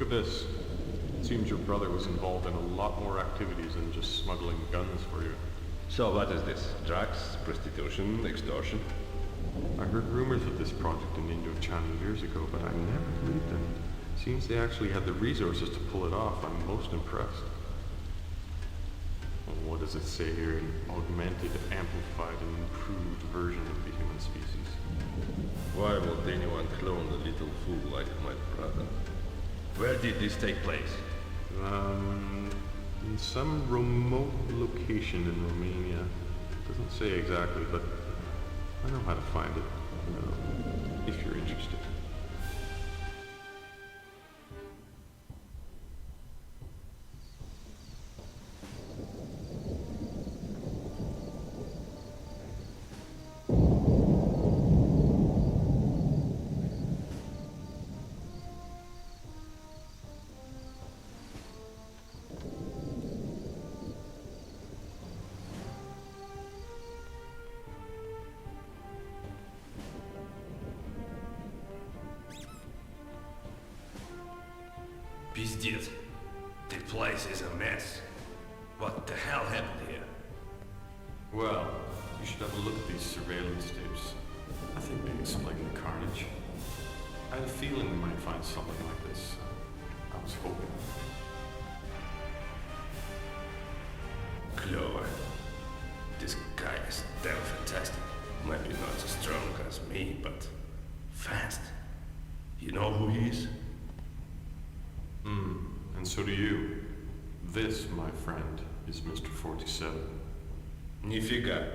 Look at this. It seems your brother was involved in a lot more activities than just smuggling guns for you. So what is this? Drugs, prostitution, extortion? I heard rumors of this project in Indochina years ago, but I never believed them. Seems they actually had the resources to pull it off. I'm most impressed. Well, what does it say here? An augmented, amplified, and improved version of the human species. Why would anyone clone a little fool like my brother? Where did this take place? Um, in some remote location in Romania. Doesn't say exactly, but I know how to find it. uh, if you're interested. Пиздец. The place is a mess. What the hell happened here? Well, you should have a look at these surveillance tapes. I think they explain the carnage. I had a feeling we might find something like this. I was hoping. Clover. This guy is damn fantastic. Maybe not as strong as me, but fast. You know who he is? so do you. This, my friend, is Mr. 47. Nifika.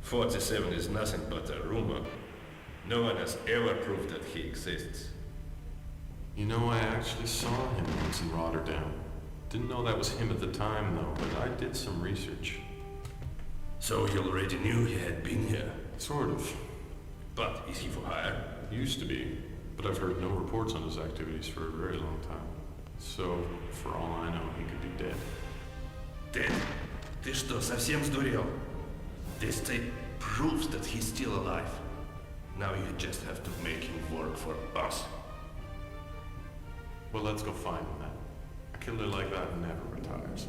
47 is nothing but a rumor. No one has ever proved that he exists. You know, I actually saw him once in Rotterdam. Didn't know that was him at the time, though, but I did some research. So he already knew he had been here? Sort of. But is he for hire? Used to be, but I've heard no reports on his activities for a very long time. So, for all I know, he could be dead. Dead? Ты что, совсем сдурел? This tape proves that he's still alive. Now you just have to make him work for us. Well, let's go find him then. A killer like that never retires.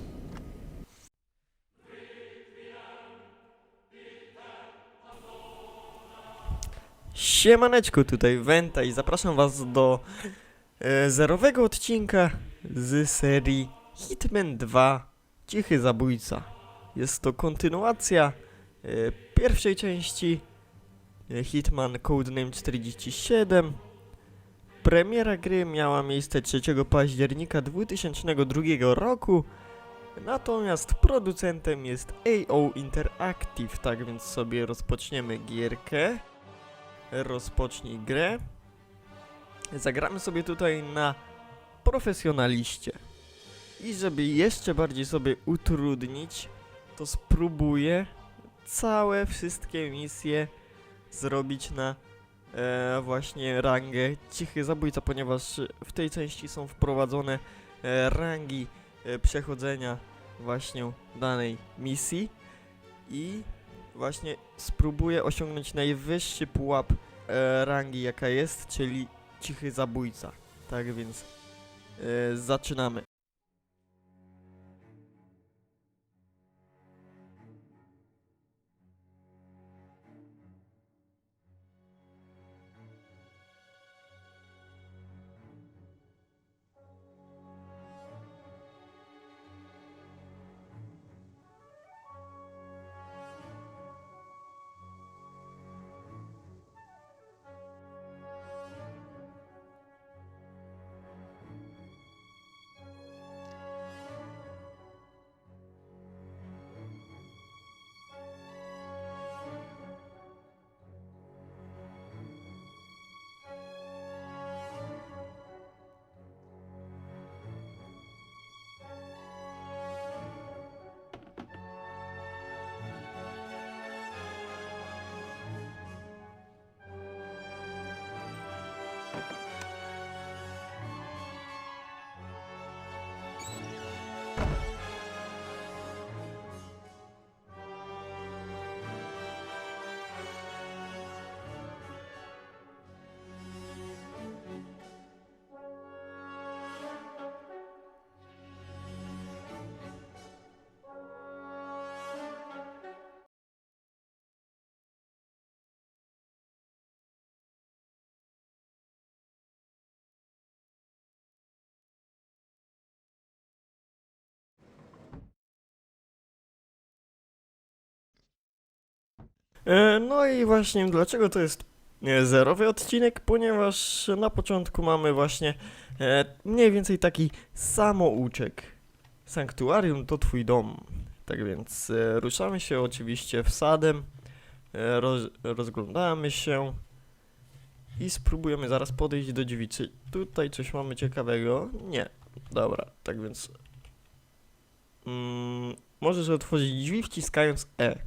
Siemaneczko, tutaj Wenta i zapraszam was do e, zerowego odcinka z serii Hitman 2 Cichy Zabójca. Jest to kontynuacja e, pierwszej części e, Hitman Codename 47. Premiera gry miała miejsce 3 października 2002 roku, natomiast producentem jest AO Interactive, tak więc sobie rozpoczniemy gierkę rozpocznij grę. Zagramy sobie tutaj na profesjonaliście. I żeby jeszcze bardziej sobie utrudnić, to spróbuję całe wszystkie misje zrobić na e, właśnie rangę cichy zabójca, ponieważ w tej części są wprowadzone e, rangi e, przechodzenia właśnie danej misji i właśnie spróbuję osiągnąć najwyższy pułap e, rangi jaka jest, czyli cichy zabójca. Tak więc e, zaczynamy. No i właśnie dlaczego to jest e, zerowy odcinek? Ponieważ na początku mamy właśnie e, mniej więcej taki samouczek. Sanktuarium to twój dom. Tak więc e, ruszamy się oczywiście wsadem, e, roz, rozglądamy się i spróbujemy zaraz podejść do dziewicy. Tutaj coś mamy ciekawego? Nie. Dobra, tak więc mm, możesz otworzyć drzwi wciskając E.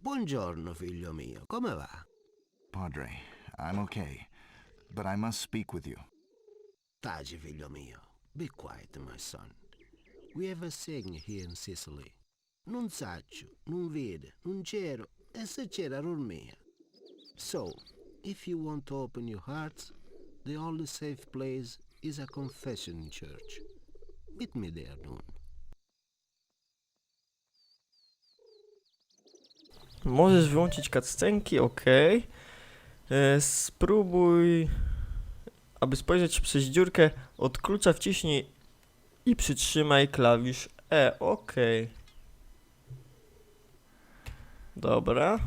Buongiorno, figlio mio. Come va? Padre, I'm okay, but I must speak with you. Taci, figlio mio. Be quiet, my son. We have a saying here in Sicily. Non saccio, non vede, non c'ero, e se c'era Romea. So, if you want to open your hearts, the only safe place is a confession church. Meet me there, noon. Możesz wyłączyć cutscenki, ok. E, spróbuj, aby spojrzeć przez dziurkę od klucza wciśnij i przytrzymaj klawisz E, ok. Dobra,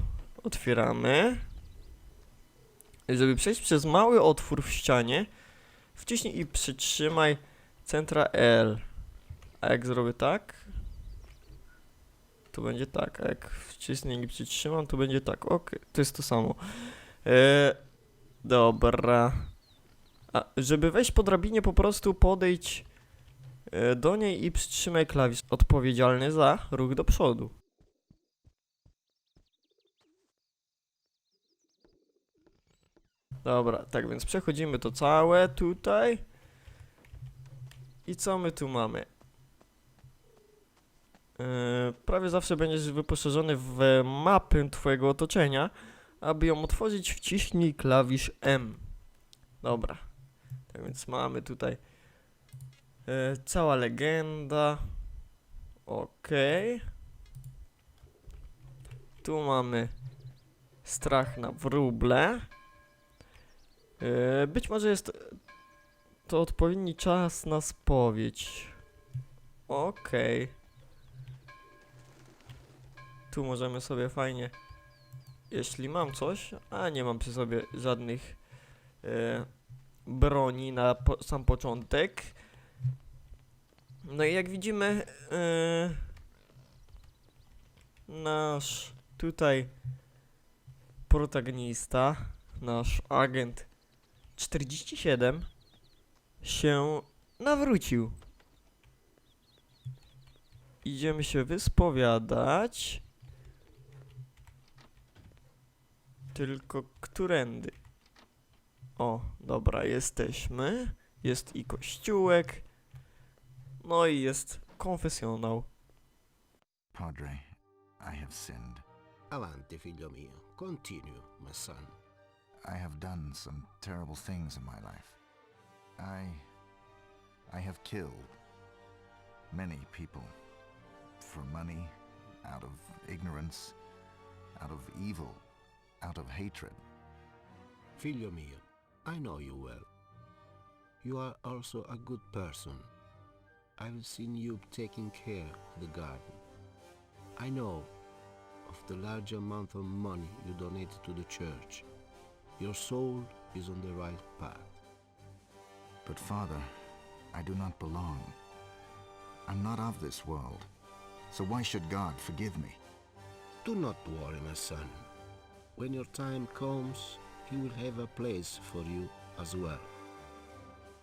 otwieramy. Żeby przejść przez mały otwór w ścianie, wciśnij i przytrzymaj centra L. A jak zrobię tak, to będzie tak, a jak wcisnę i przytrzymam, to będzie tak. Ok, to jest to samo. E, dobra. A, żeby wejść po drabinie, po prostu podejdź e, do niej i przytrzymaj klawisz odpowiedzialny za ruch do przodu. Dobra, tak więc przechodzimy to całe tutaj. I co my tu mamy? Prawie zawsze będziesz wyposażony w mapę twojego otoczenia. Aby ją otworzyć, wciśnij klawisz M. Dobra. Tak więc mamy tutaj yy, cała legenda. Okej. Tu mamy strach na wróble. Yy, być może jest to odpowiedni czas na spowiedź. Okej. Tu możemy sobie fajnie, jeśli mam coś, a nie mam przy sobie żadnych e, broni na po, sam początek. No i jak widzimy, e, nasz tutaj protagonista, nasz agent 47 się nawrócił. Idziemy się wyspowiadać. Tylko którędy? O, dobra, jesteśmy. Jest i kościółek. No i jest konfesjonał. Padre, I have sinned. Avanti, figlio mio. Continue, my son. I have done some terrible things in my life. I. I have killed many people for money, out of ignorance, out of evil, out of hatred. Figlio mio, I know you well. You are also a good person. I've seen you taking care of the garden. I know of the large amount of money you donated to the church. Your soul is on the right path. But, Father, I do not belong. I'm not of this world. So why should God forgive me? Do not worry, my son. When your time comes, He will have a place for you as well.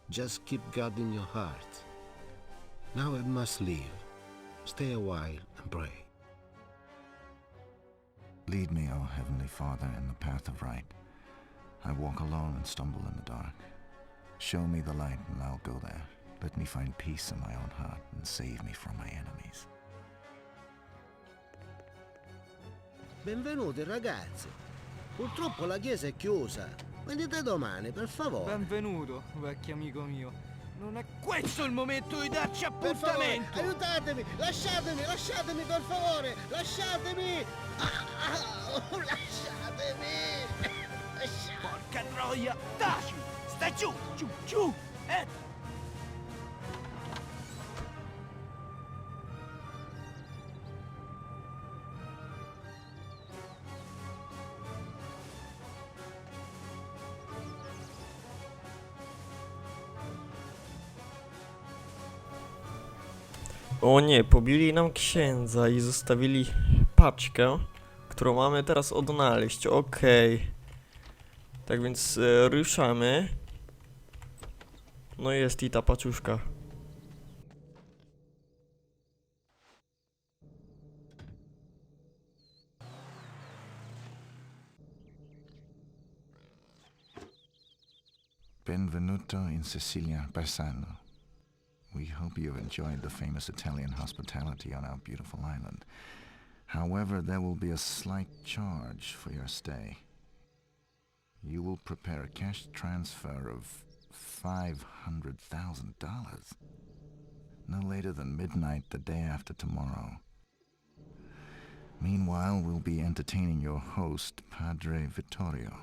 Just keep God in your heart. Now I must leave. Stay a while and pray. Lead me, O Heavenly Father, in the path of right. I walk alone and stumble in the dark. Show me the light and I'll go there. Let me find peace in my own heart and save me from my enemies. Benvenuti ragazzi. Purtroppo la chiesa è chiusa. Venite domani, per favore. Benvenuto, vecchio amico mio. Non è questo il momento di darci Per favore, appuntamento! aiutatemi! Lasciatemi, lasciatemi per favore! Lasciatemi! Ah, ah, oh, lasciatemi! Lasciatemi! Porca troia! Taci! Stai giù! Giù! Giù! Eh! O nie, pobili nam księdza i zostawili paczkę, którą mamy teraz odnaleźć. Okej. Tak więc e, ruszamy. No jest i ta paczuszka. Benvenuto in Sicilia, Bassano. We hope you have enjoyed the famous Italian hospitality on our beautiful island. However, there will be a slight charge for your stay. You will prepare a cash transfer of $500,000. No later than midnight the day after tomorrow. Meanwhile, we'll be entertaining your host, Padre Vittorio.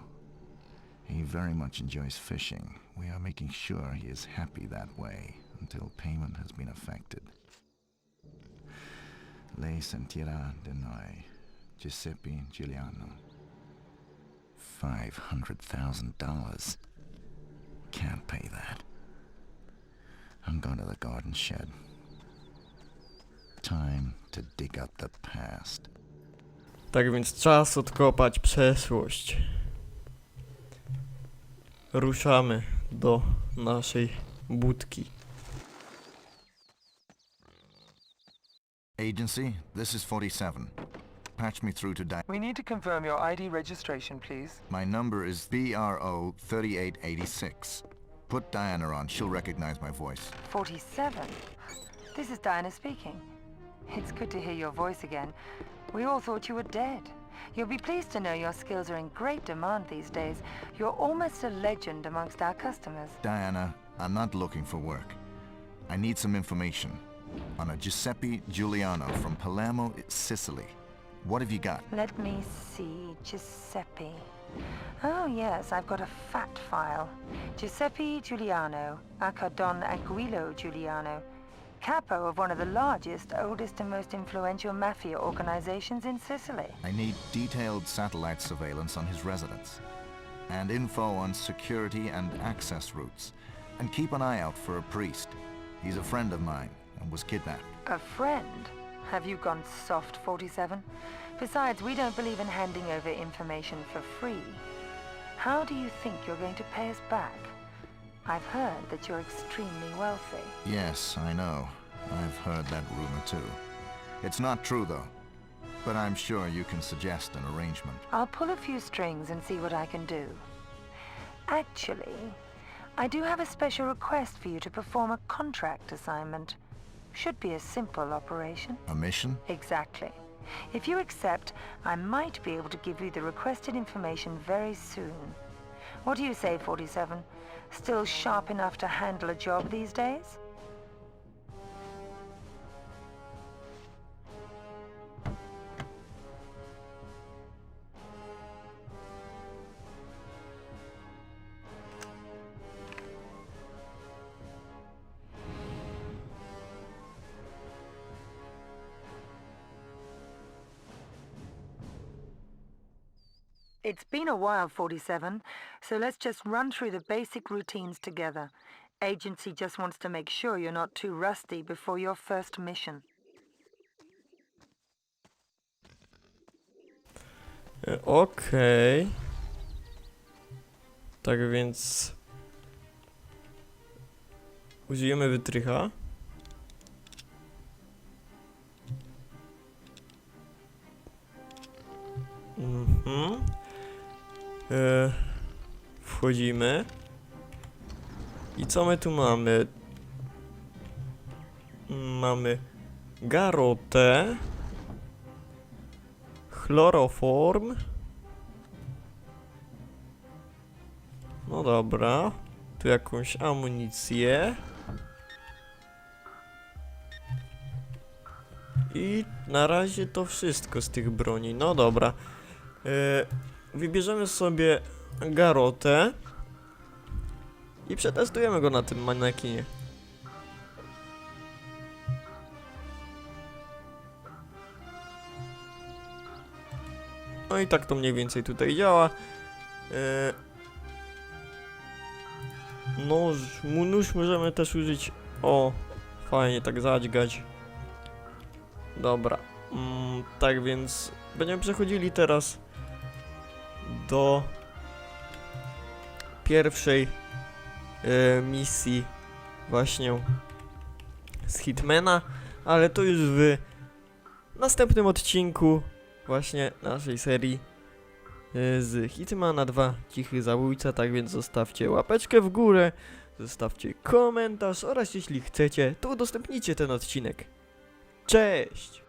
He very much enjoys fishing. We are making sure he is happy that way until payment has been effected. Lei sentirà di noi, Giuseppe Giuliano. Five hundred thousand dollars. Can't pay that. I'm going to the garden shed. Time to dig up the past. Tak więc czas odkopać przeszłość. Ruszamy do naszej budki. Agency, this is 47. Patch me through to Di- We need to confirm your ID registration, please. My number is BRO 3886. Put Diana on, she'll recognize my voice. 47. This is Diana speaking. It's good to hear your voice again. We all thought you were dead. You'll be pleased to know your skills are in great demand these days. You're almost a legend amongst our customers. Diana, I'm not looking for work. I need some information on a Giuseppe Giuliano from Palermo, Sicily. What have you got? Let me see. Giuseppe. Oh, yes, I've got a fat file. Giuseppe Giuliano, aka Don Aguilo Giuliano. Capo of one of the largest, oldest and most influential mafia organizations in Sicily. I need detailed satellite surveillance on his residence. And info on security and access routes. And keep an eye out for a priest. He's a friend of mine and was kidnapped. A friend? Have you gone soft, 47? Besides, we don't believe in handing over information for free. How do you think you're going to pay us back? I've heard that you're extremely wealthy. Yes, I know. I've heard that rumor too. It's not true though. But I'm sure you can suggest an arrangement. I'll pull a few strings and see what I can do. Actually, I do have a special request for you to perform a contract assignment. Should be a simple operation. A mission? Exactly. If you accept, I might be able to give you the requested information very soon. What do you say, 47? Still sharp enough to handle a job these days? It's been a while, 47, so let's just run through the basic routines together. Agency just wants to make sure you're not too rusty before your first mission. E, Okej. Tak więc... Użyjemy wytrycha. Mhm. E, wchodzimy. I co my tu mamy? Mamy garotę, chloroform. No dobra. Tu jakąś amunicję. I na razie to wszystko z tych broni. No dobra. E, wybierzemy sobie garotę. I przetestujemy go na tym manekinie. No i tak to mniej więcej tutaj działa. E, mu- nóż możemy też użyć. O, fajnie tak zadźgać. Dobra. Mm, tak więc będziemy przechodzili teraz do pierwszej e, misji właśnie z Hitmana, ale to już w następnym odcinku właśnie naszej serii e, z Hitmana 2 Cichy Zabójca, tak więc zostawcie łapeczkę w górę, zostawcie komentarz oraz jeśli chcecie, to udostępnijcie ten odcinek. Cześć!